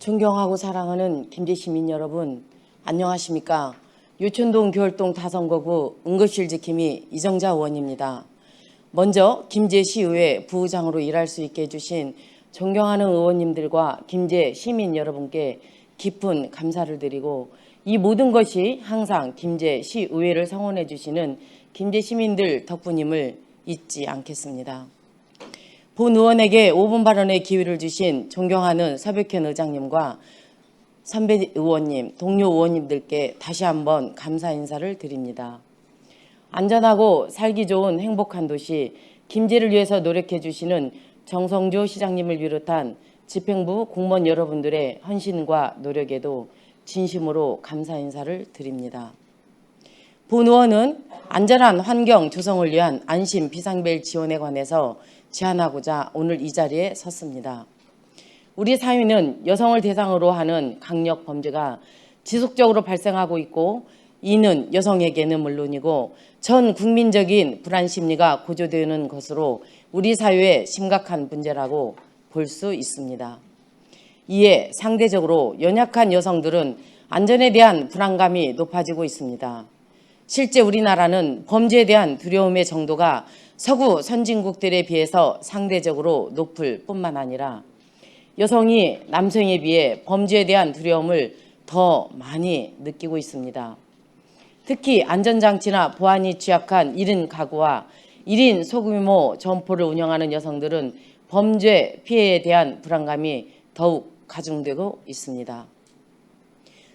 존경하고 사랑하는 김제 시민 여러분, 안녕하십니까? 유천동 교월동 다선거구 응급실 지킴이 이정자 의원입니다. 먼저 김제시의회 부의장으로 일할 수 있게 해주신 존경하는 의원님들과 김제 시민 여러분께 깊은 감사를 드리고 이 모든 것이 항상 김제 시의회를 성원해 주시는 김제 시민들 덕분임을 잊지 않겠습니다. 본 의원에게 5분 발언의 기회를 주신 존경하는 서백현 의장님과 선배 의원님, 동료 의원님들께 다시 한번 감사 인사를 드립니다. 안전하고 살기 좋은 행복한 도시 김제를 위해서 노력해 주시는 정성조 시장님을 비롯한 집행부 공무원 여러분들의 헌신과 노력에도 진심으로 감사 인사를 드립니다. 본 의원은 안전한 환경 조성을 위한 안심 비상벨 지원에 관해서 제안하고자 오늘 이 자리에 섰습니다. 우리 사회는 여성을 대상으로 하는 강력 범죄가 지속적으로 발생하고 있고 이는 여성에게는 물론이고 전 국민적인 불안 심리가 고조되는 것으로 우리 사회의 심각한 문제라고 볼 수 있습니다. 이에 상대적으로 연약한 여성들은 안전에 대한 불안감이 높아지고 있습니다. 실제 우리나라는 범죄에 대한 두려움의 정도가 서구 선진국들에 비해서 상대적으로 높을 뿐만 아니라 여성이 남성에 비해 범죄에 대한 두려움을 더 많이 느끼고 있습니다. 특히 안전장치나 보안이 취약한 1인 가구와 1인 소규모 점포를 운영하는 여성들은 범죄 피해에 대한 불안감이 더욱 가중되고 있습니다.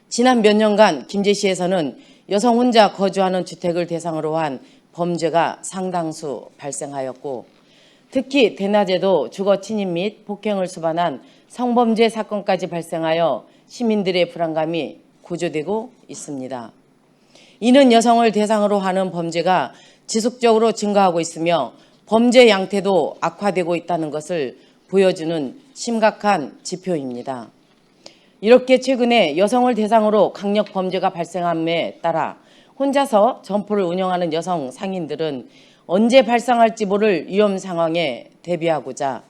지난 몇 년간 김제시에서는 여성 혼자 거주하는 주택을 대상으로 한 범죄가 상당수 발생하였고 특히 대낮에도 주거 침입 및 폭행을 수반한 성범죄 사건까지 발생하여 시민들의 불안감이 고조되고 있습니다. 이는 여성을 대상으로 하는 범죄가 지속적으로 증가하고 있으며 범죄 양태도 악화되고 있다는 것을 보여주는 심각한 지표입니다. 이렇게 최근에 여성을 대상으로 강력 범죄가 발생함에 따라 혼자서 점포를 운영하는 여성 상인들은 언제 발생할지 모를 위험 상황에 대비하고자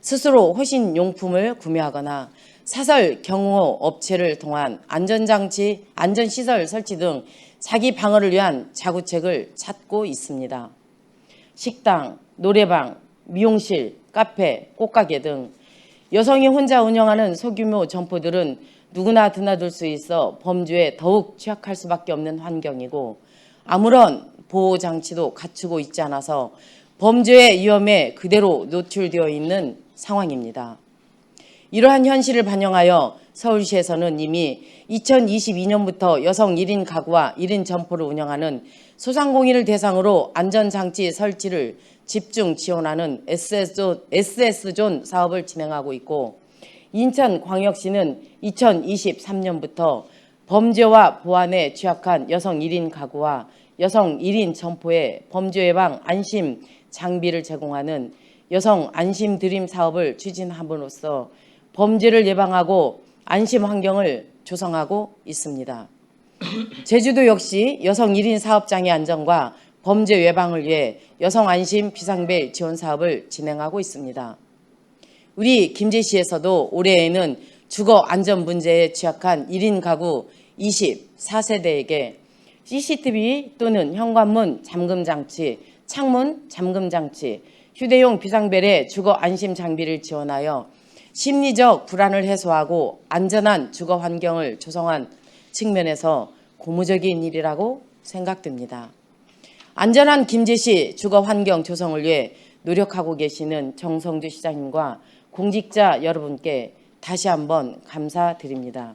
스스로 호신 용품을 구매하거나 사설 경호 업체를 통한 안전장치, 안전시설 설치 등 자기 방어를 위한 자구책을 찾고 있습니다. 식당, 노래방, 미용실, 카페, 꽃가게 등 여성이 혼자 운영하는 소규모 점포들은 누구나 드나들 수 있어 범죄에 더욱 취약할 수밖에 없는 환경이고 아무런 보호 장치도 갖추고 있지 않아서 범죄의 위험에 그대로 노출되어 있는 상황입니다. 이러한 현실을 반영하여 서울시에서는 이미 2022년부터 여성 1인 가구와 1인 점포를 운영하는 소상공인을 대상으로 안전장치 설치를 집중 지원하는 SS존, 사업을 진행하고 있고 인천광역시는 2023년부터 범죄와 보안에 취약한 여성 1인 가구와 여성 1인 점포에 범죄 예방 안심 장비를 제공하는 여성 안심 드림 사업을 추진함으로써 범죄를 예방하고 안심 환경을 조성하고 있습니다. 제주도 역시 여성 1인 사업장의 안정과 범죄 예방을 위해 여성 안심 비상벨 지원 사업을 진행하고 있습니다. 우리 김제시에서도 올해에는 주거 안전 문제에 취약한 1인 가구 24세대에게 CCTV 또는 현관문 잠금 장치, 창문 잠금 장치, 휴대용 비상벨의 주거 안심 장비를 지원하여 심리적 불안을 해소하고 안전한 주거 환경을 조성한 측면에서 고무적인 일이라고 생각됩니다. 안전한 김제시 주거 환경 조성을 위해 노력하고 계시는 정성주 시장님과 공직자 여러분께 다시 한번 감사드립니다.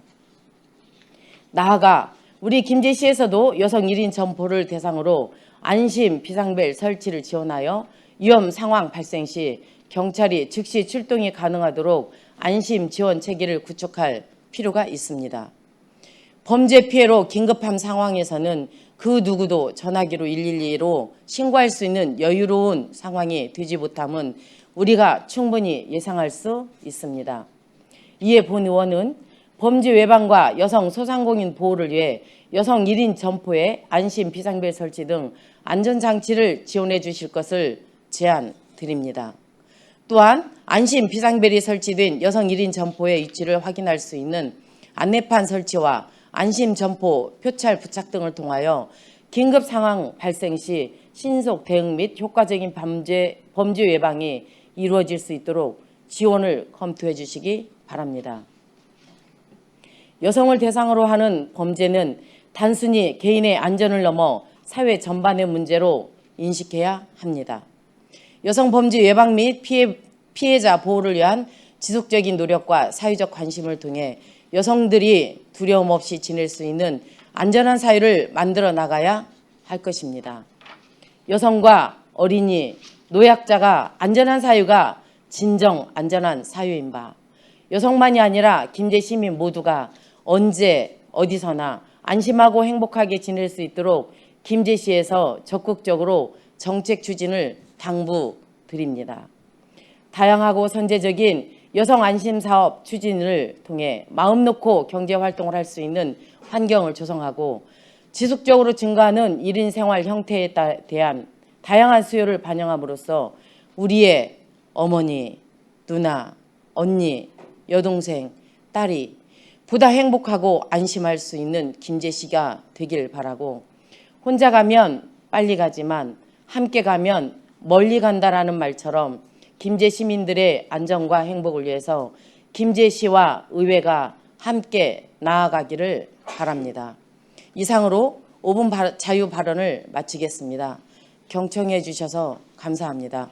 나아가 우리 김제시에서도 여성 1인 점포를 대상으로 안심 비상벨 설치를 지원하여 위험 상황 발생 시 경찰이 즉시 출동이 가능하도록 안심 지원 체계를 구축할 필요가 있습니다. 범죄 피해로 긴급한 상황에서는 그 누구도 전화기로 112로 신고할 수 있는 여유로운 상황이 되지 못함은 우리가 충분히 예상할 수 있습니다. 이에 본 의원은 범죄 예방과 여성 소상공인 보호를 위해 여성 1인 점포에 안심 비상벨 설치 등 안전장치를 지원해 주실 것을 제안 드립니다. 또한 안심 비상벨이 설치된 여성 1인 점포의 위치를 확인할 수 있는 안내판 설치와 안심 점포 표찰 부착 등을 통하여 긴급 상황 발생 시 신속 대응 및 효과적인 범죄, 범죄 예방이 이루어질 수 있도록 지원을 검토해 주시기 바랍니다. 여성을 대상으로 하는 범죄는 단순히 개인의 안전을 넘어 사회 전반의 문제로 인식해야 합니다. 여성 범죄 예방 및 피해, 피해자 보호를 위한 지속적인 노력과 사회적 관심을 통해 여성들이 두려움 없이 지낼 수 있는 안전한 사회를 만들어 나가야 할 것입니다. 여성과 어린이, 노약자가 안전한 사회가 진정 안전한 사회인 바 여성만이 아니라 김제 시민 모두가 언제 어디서나 안심하고 행복하게 지낼 수 있도록 김제시에서 적극적으로 정책 추진을 당부 드립니다. 다양하고 선제적인 여성 안심 사업 추진을 통해 마음 놓고 경제 활동을 할 수 있는 환경을 조성하고 지속적으로 증가하는 1인 생활 형태에 따- 대한 다양한 수요를 반영함으로써 우리의 어머니, 누나, 언니, 여동생, 딸이 보다 행복하고 안심할 수 있는 김제시가 되길 바라고 혼자 가면 빨리 가지만 함께 가면 멀리 간다라는 말처럼 김제 시민들의 안전과 행복을 위해서 김제시와 의회가 함께 나아가기를 바랍니다. 이상으로 5분 자유 발언을 마치겠습니다. 경청해 주셔서 감사합니다.